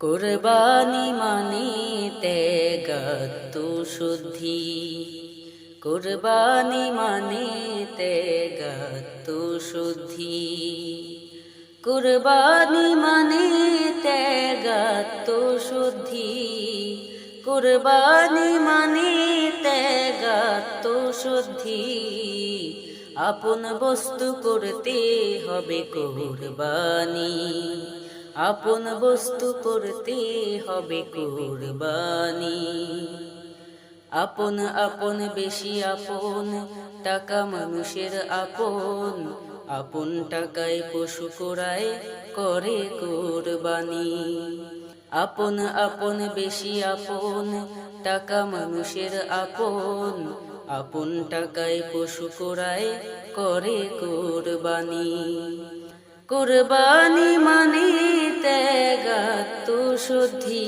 কোরবানি মানে ত্যাগাত্ম শুদ্ধি। কোরবানি মানে ত্যাগাত্ম শুদ্ধি। কোরবানি মানে ত্যাগাত্ম শুদ্ধি। কোরবানি মানে ত্যাগাত্ম শুদ্ধি। আপন বস্তু করতে হবে কোরবানি। আপন বস্তু করতে হবে কোরবানি। আপন আপন, বেশি আপন, টাকা মানুষের আপন। আপন টাকায় পশু কোরায় করে কোরবানি। আপন আপন, বেশি আপন, টাকা মানুষের আপন। আপন টাকায় পশু কোরায় করে কোরবানি। কোরবানি মানে ত্যাগাত্ম শুদ্ধি।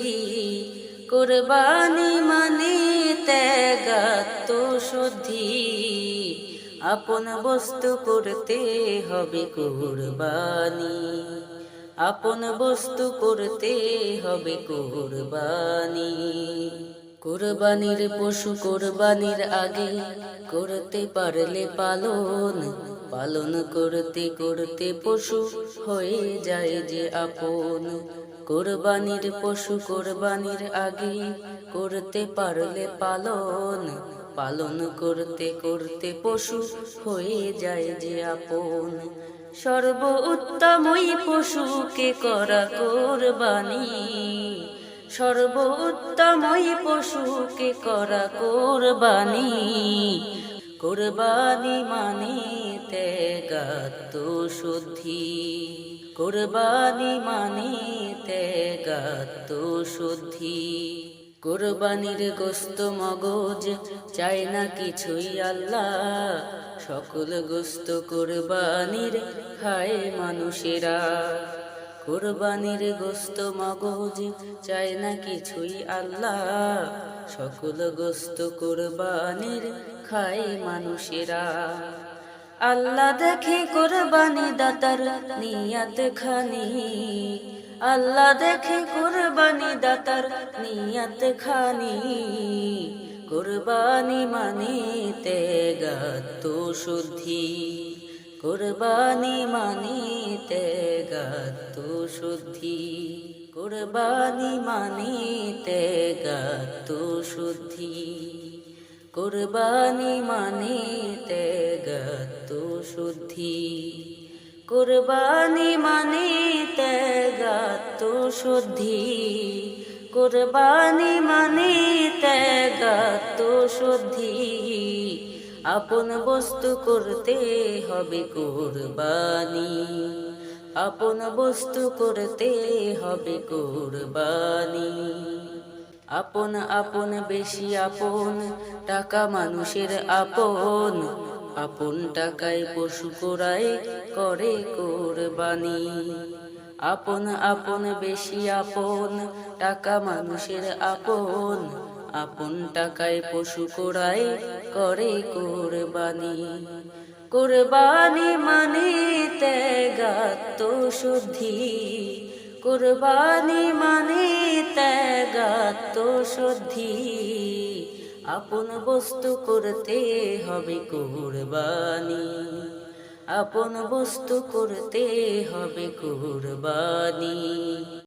কোরবানি মানে ত্যাগাত্ম শুদ্ধি। আপন বস্তু করতে হবে কোরবানি। আপন বস্তু করতে হবে কোরবানি। কোরবানির পশু কোরবানির আগে করতে পারলে পালন পালন করতে করতে পশু হয়ে যায় যে আপন। কোরবানির পশু কোরবানির আগে করতে পারলে পালন পালন করতে করতে পশু হয়ে যায় যে আপন। সর্ব উত্তমই পশুকে করা কোরবানি। সর্ব উত্তমই পশুকে করা কোরবানি। কোরবানি মানে ত্যাগাত্ম শুদ্ধি। কোরবানি মানে ত্যাগাত্ম শুদ্ধি। কোরবানির গোস্ত মগজ চাই না কিছুই আল্লাহ। সকল গোস্ত কোরবানির খায় মানুষেরা। কোরবানির গোস্ত মগজ চায় না কিছুই আল্লাহ। সকল গোস্ত কোরবানির খায় মানুষেরা। আল্লাহ দেখে কোরবানি দাতার নিয়াত খানি। আল্লাহ দেখে কোরবানি দাতার নিয়াত খানি। কোরবানি মানে ত্যাগাত্ম শুদ্ধি। কোরবানি মানে ত্যাগাত্ম শুদ্ধি। কোরবানি মানে ত্যাগাত্ম শুদ্ধি। কোরবানি মানে ত্যাগাত্ম শুদ্ধি। কোরবানি মানে ত্যাগাত্ম শুদ্ধি। কোরবানি মানে ত্যাগাত্ম শুদ্ধি। আপন বস্তু করতে হবে কোরবানি। আপন বস্তু করতে হবে কোরবানি। আপন আপন, বেশি আপন, টাকা মানুষের আপন। আপন টাকায় পশু কোরায় করে কোরবানি। আপন আপন, বেশি আপন, টাকা মানুষের আপন। আপন টাকায় পশু কোরায় করে কোরবানি। কোরবানি মানে ত্যাগাত্ম শুদ্ধি। কোরবানি মানে ত্যাগাত্ম শুদ্ধি। আপন বস্তু করতে হবে কোরবানি। আপন বস্তু করতে হবে কোরবানি।